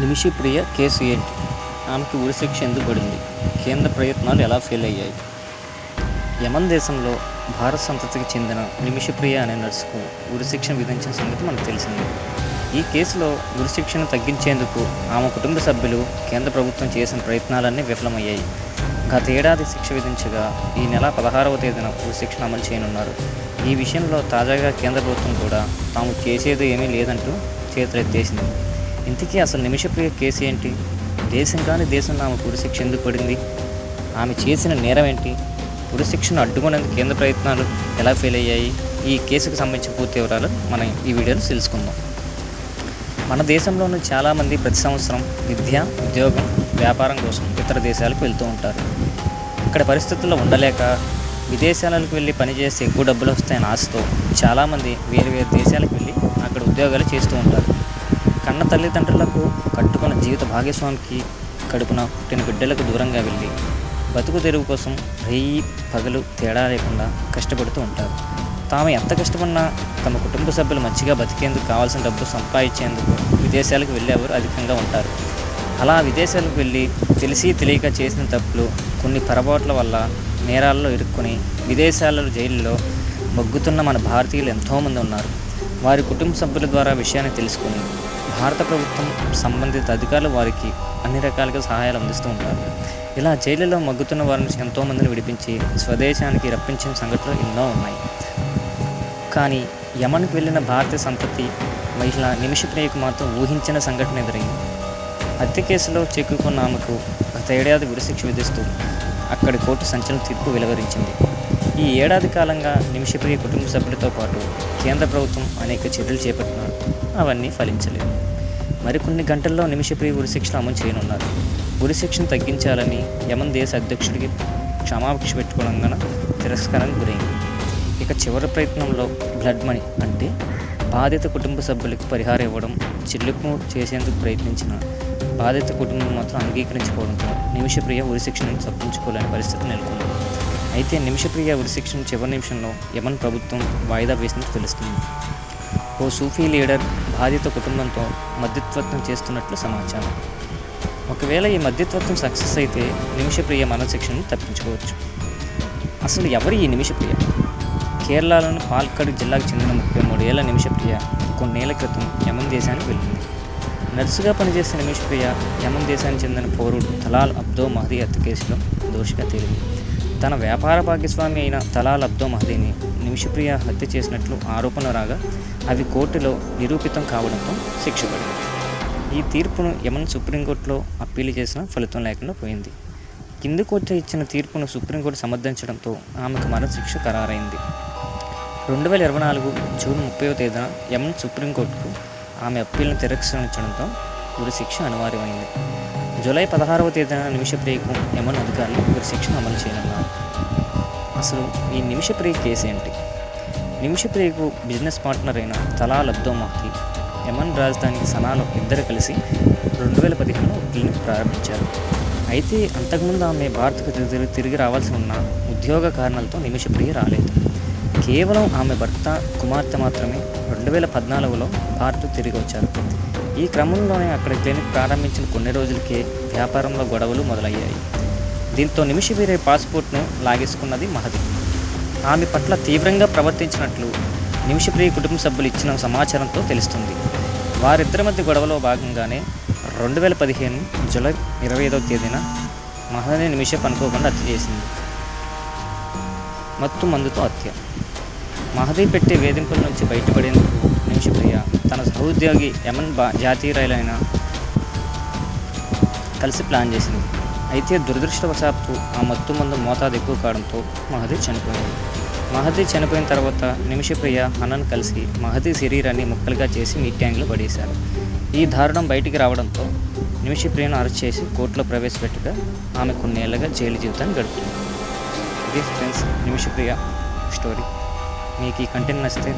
Nimishapriya case ఏంటి ఆమెకు ఉరిశిక్ష ఎందుకు పడింది? కేంద్ర ప్రయత్నాలు ఎలా ఫెయిల్ అయ్యాయి? యమన్ దేశంలో భారత సంతతికి చెందిన నిమిషప్రియ అనే నర్సుకు ఉరిశిక్షను విధించిన సంగతి మనకు తెలిసింది. ఈ కేసులో ఉరిశిక్షను తగ్గించేందుకు ఆమె కుటుంబ సభ్యులు కేంద్ర ప్రభుత్వం చేసిన ప్రయత్నాలన్నీ విఫలమయ్యాయి. గత ఏడాది శిక్ష విధించగా ఈ నెల పదహారవ తేదీన ఉరిశిక్షను అమలు చేయనున్నారు. ఈ విషయంలో తాజాగా కేంద్ర ప్రభుత్వం కూడా తాము చేసేది ఏమీ లేదంటూ చేతులెత్తేసింది. ఇంతకీ అసలు నిమిషప్రియ కేసు ఏంటి? దేశం కానీ దేశం ఆమె ఉరిశిక్ష ఎందుకు పడింది? ఆమె చేసిన నేరం ఏంటి? ఉరిశిక్షను అడ్డుకునేందుకు కేంద్ర ప్రయత్నాలు ఎలా ఫెయిల్ అయ్యాయి? ఈ కేసుకు సంబంధించిన పూర్తి వివరాలు మనం ఈ వీడియోలో తెలుసుకుందాం. మన దేశంలోనూ చాలామంది ప్రతి సంవత్సరం విద్య ఉద్యోగం వ్యాపారం కోసం ఇతర దేశాలకు వెళ్తూ ఉంటారు. ఇక్కడ పరిస్థితుల్లో ఉండలేక విదేశాలకు వెళ్ళి పనిచేస్తే ఎక్కువ డబ్బులు వస్తాయని ఆశతో చాలామంది వేరు వేరు దేశాలకు వెళ్ళి అక్కడ ఉద్యోగాలు చేస్తూ ఉంటారు. కన్న తల్లిదండ్రులకు కట్టుకున్న జీవిత భాగస్వామికి కడుపున పుట్టిన బిడ్డలకు దూరంగా వెళ్ళి బతుకు తెరువు కోసం రేయి పగలు తేడా లేకుండా కష్టపడుతూ ఉంటారు. తాము ఎంత కష్టపడినా తమ కుటుంబ సభ్యులు మంచిగా బతికేందుకు కావాల్సిన డబ్బు సంపాదించేందుకు విదేశాలకు వెళ్ళేవారు అధికంగా ఉంటారు. అలా విదేశాలకు వెళ్ళి తెలిసి తెలియక చేసిన తప్పులు కొన్ని పొరపాట్ల వల్ల నేరాల్లో ఇరుక్కుని విదేశాలలో జైల్లో మొగ్గుతున్న మన భారతీయులు ఎంతోమంది ఉన్నారు. వారి కుటుంబ సభ్యుల ద్వారా విషయాన్ని తెలుసుకుని భారత ప్రభుత్వం సంబంధిత అధికారులు వారికి అన్ని రకాలుగా సహాయాలు అందిస్తూ ఉంటారు ఇలా జైలులో మగ్గుతున్న వారిని ఎంతోమందిని విడిపించి స్వదేశానికి రప్పించిన సంఘటనలు ఎన్నో ఉన్నాయి. కానీ యమన్కు వెళ్ళిన భారతీయ సంతతి మహిళ నిమిషప్రియకు మాత్రం ఊహించిన సంఘటన ఎదురైంది. హత్య కేసులో చిక్కుకున్న ఆమెకు గత ఏడాది విడిశిక్ష విధిస్తూ అక్కడి కోర్టు సంచలన తీర్పు వెలువరించింది. ఈ ఏడాది కాలంగా నిమిషప్రియ కుటుంబ సభ్యులతో పాటు కేంద్ర ప్రభుత్వం అనేక చర్యలు చేపట్టినా అవన్నీ ఫలించలేదు. మరికొన్ని గంటల్లో నిమిషప్రియ ఉరిశిక్షను అమలు చేయనున్నారు. ఉరిశిక్షను తగ్గించాలని యమన్ దేశ అధ్యక్షుడికి క్షమాభిక్ష పెట్టుకోవడం తిరస్కారానికి గురైంది. ఇక చివరి ప్రయత్నంలో బ్లడ్ మనీ అంటే బాధిత కుటుంబ సభ్యులకు పరిహారం ఇవ్వడం చెల్లింపు చేసేందుకు ప్రయత్నించిన బాధిత కుటుంబం మాత్రం అంగీకరించుకోవడంతో నిమిషప్రియ ఉరిశిక్షను తప్పించుకోలేని పరిస్థితి నెలకొంది. అయితే నిమిషప్రియ ఉరిశిక్షణ చివరి నిమిషంలో యమన్ ప్రభుత్వం వాయిదా వేసినట్టు తెలుస్తుంది. ఓ సూఫీ లీడర్ బాధిత కుటుంబంతో మధ్యత్వత్వం చేస్తున్నట్లు సమాచారం. ఒకవేళ ఈ మధ్యత్వత్వం సక్సెస్ అయితే నిమిషప్రియ మరణశిక్షను తప్పించుకోవచ్చు. అసలు ఎవరు ఈ నిమిషప్రియ? కేరళలోని పాల్కడ్ జిల్లాకు చెందిన ముప్పై మూడేళ్ళ నిమిషప్రియ కొన్నేళ్ళ క్రితం యమన్ దేశానికి వెళ్ళింది. నర్సుగా పనిచేసిన నిమిషప్రియ యమన్ దేశానికి చెందిన పౌరుడు తలాల్ అబ్దో మహదీ హత్య కేసులో దోషిగా తేలింది. తన వ్యాపార భాగస్వామి అయిన తలాల్ అబ్దో మహదీని నిమిషప్రియ హత్య చేసినట్లు ఆరోపణ రాగా అవి కోర్టులో నిరూపితం కావడంతో శిక్ష పడింది ఈ తీర్పును యమన్ సుప్రీంకోర్టులో అప్పీలు చేసిన ఫలితం లేకుండా పోయింది. కింది కోర్టు ఇచ్చిన తీర్పును సుప్రీంకోర్టు సమర్థించడంతో ఆమెకు మరణశిక్ష ఖరారైంది. రెండు వేల ఇరవై నాలుగు జూన్ ముప్పైవ తేదీన యమన్ సుప్రీంకోర్టుకు ఆమె అప్పీలను తిరస్కరించడంతో ఉరిశిక్ష అనివార్యమైంది. జూలై పదహారవ తేదీన నిమిష ప్రియకు యమన్ అధికారులు ఉరిశిక్షను అమలు చేయనున్నారు. అసలు ఈ నిమిష ప్రియ కేసు ఏంటి? నిమిషప్రియకు బిజినెస్ పార్ట్నర్ అయిన తలా లబ్దో మహ్దీ యమన్ రాజధాని సనాలో ఇద్దరు కలిసి రెండు వేల పదిహేనులో క్లినిక్ ప్రారంభించారు. అయితే అంతకుముందు ఆమె భారత్కు తిరిగి తిరిగి రావాల్సి ఉన్న ఉద్యోగ కారణాలతో నిమిషప్రియ రాలేదు. కేవలం ఆమె భర్త కుమార్తె మాత్రమే రెండు వేల పద్నాలుగులో భారత్ తిరిగి వచ్చారు. ఈ క్రమంలోనే అక్కడ క్లినిక్ ప్రారంభించిన కొన్ని రోజులకే వ్యాపారంలో గొడవలు మొదలయ్యాయి. దీంతో నిమిషప్రియ పాస్పోర్ట్ను లాగేసుకున్నది మహది ఆమె పట్ల తీవ్రంగా ప్రవర్తించినట్లు నిమిషప్రియ కుటుంబ సభ్యులు ఇచ్చిన సమాచారంతో తెలుస్తుంది. వారిద్దరి మధ్య గొడవలో భాగంగానే రెండు వేల పదిహేను జూలై ఇరవై ఐదవ తేదీన మహదని నిమిషం అనుకోకుండా హత్య చేసింది. మత్తు మందుతో హత్య. మహదీ పెట్టే వేధింపుల నుంచి బయటపడేందుకు నిమిషప్రియ తన సహోద్యోగి యమన్ బా జాతీయ రైలైన కలిసి ప్లాన్ చేసింది. అయితే దురదృష్టవశాత్తు ఆ మత్తు మందు మోతాదు ఎక్కువ కావడంతో మహదీ చనిపోయింది మహదీ చనిపోయిన తర్వాత నిమిషప్రియ హనన్ కలిసి మహదీ శరీరాన్ని ముక్కలుగా చేసి నీటి ట్యాంక్లో పడేశారు. ఈ దారుణం బయటికి రావడంతో నిమిషప్రియను అరెస్ట్ చేసి కోర్టులో ప్రవేశపెట్టగా ఆమె కొన్నేళ్ళుగా జైలు జీవితాన్ని గడుపుతుంది. ఇది ఫ్రెండ్స్ నిమిషప్రియ స్టోరీ. మీకు ఈ కంటెంట్ నచ్చితే